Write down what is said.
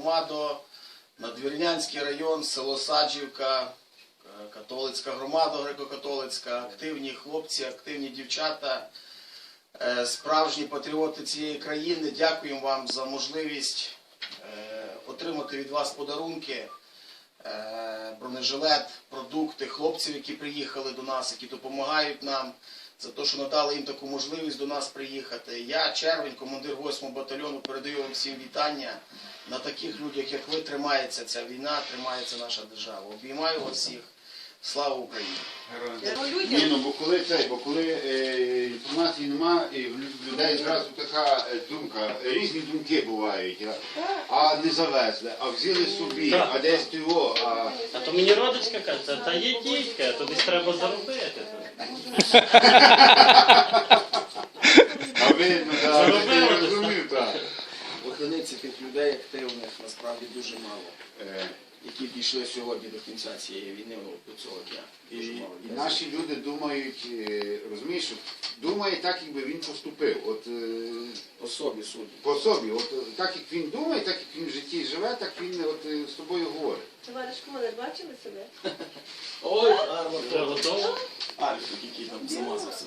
громадо, Надвірнянський район, село Саджівка, е, католицька громада греко-католицька, активні хлопці, активні дівчата, е, справжні патріоти цієї країни. Дякуємо вам за можливість е, отримати від вас подарунки, бронежилет, продукти, хлопців, які приїхали до нас, які допомагають нам, за те, що надали їм таку можливість до нас приїхати. Я, Червень, командир 8-го батальйону, передаю вам всім вітання. На таких людях, як ви, тримається ця війна, тримається наша держава. Обіймаю вас всіх. Слава Україні! Ні, ну бо коли це, бо коли е, інформації нема, і в людей зразу така е, думка, різні думки бувають, а, а не завезли, а взяли собі, Так. а десь його, а А то мені родичка каже, «Та- є дітька, то десь треба заробити. а видно, да, Заробили я десь, розумів, так. Одиниці тих людей активних насправді дуже мало, Е, які дійшли сьогодні до кінця цієї війни до цього дня. І, і наші люди думають, е, розумієш, думає так, якби він поступив. От е, по собі судять. по собі, от так як він думає, так як він в житті живе, так він от з тобою говорить. Товариш командир, бачили себе? Ой, гарно. Готово? Альфик, який там замазався.